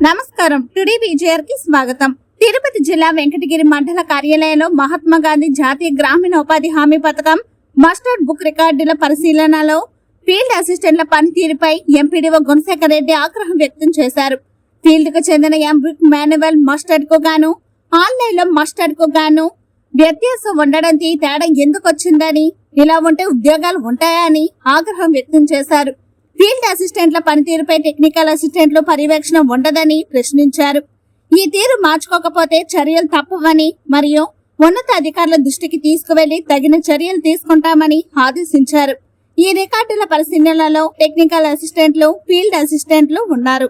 నమస్కారం. టుడే విజయర్కి స్వాగతం. తిరుపతి జిల్లా వెంకటగిరి మండల కార్యాలయంలో మహాత్మా గాంధీ జాతీయ గ్రామీణ ఉపాధి హామీ పథకం మస్టర్డ్ బుక్ రికార్డుల పరిశీలనలో ఫీల్డ్ అసిస్టెంట్ల పనితీరుపై ఎంపీడీఓ గుణశేఖర్ రెడ్డి ఆగ్రహం వ్యక్తం చేశారు. ఫీల్డ్కు చెందిన ఎంబ్రిక్ మాన్యువల్ మస్టర్డ్కు గాను ఆన్లైన్లో మస్టర్డ్కు గాను వ్యత్యాసం ఉండడంతో తేడా ఎందుకు వచ్చిందని ఇలా ఉంటే ఉద్యోగాలు ఉంటాయా అని ఆగ్రహం వ్యక్తం చేశారు. ఫీల్డ్ అసిస్టెంట్ల పనితీరుపై టెక్నికల్ అసిస్టెంట్లు పర్యవేక్షణ ఉండదని ప్రశ్నించారు. ఈ తీరు మార్చుకోకపోతే చర్యలు తప్పవని మరియు ఉన్నత అధికారుల దృష్టికి తీసుకువెళ్ళి తగిన చర్యలు తీసుకుంటామని ఆదేశించారు. ఈ రికార్డుల పరిశీలనలో టెక్నికల్ అసిస్టెంట్లు ఫీల్డ్ అసిస్టెంట్లు ఉన్నారు.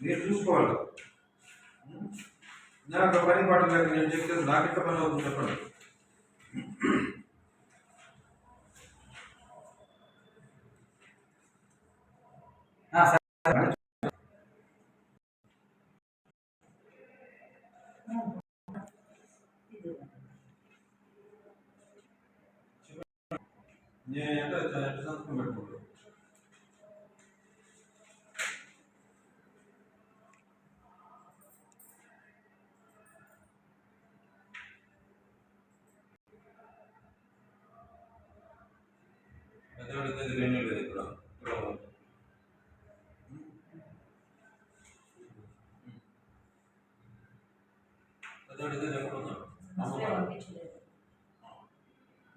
మీరు చూసుకోవాలి. నాకు పని పాట లేక నేను చెప్తే నాకు ఎట్లా పని అవుతుంది చెప్పండి. నేను ఎంత ఎంత సంతకం పెట్టుకుంటాను ఎక్కడ ఉన్నాడు అమ్మవారు.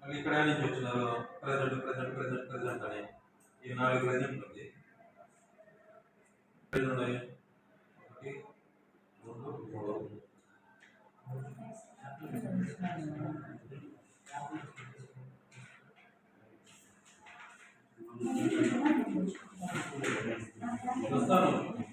మళ్ళీ ఇక్కడ నుంచి వచ్చినారు. ప్రెసెంట్ ప్రెసెంట్ ప్రెసెంట్ ప్రెసెంట్ అని. ఈ నాలుగు ప్రెసెంట్ ఉంది. ఉన్నాయి Gostamos?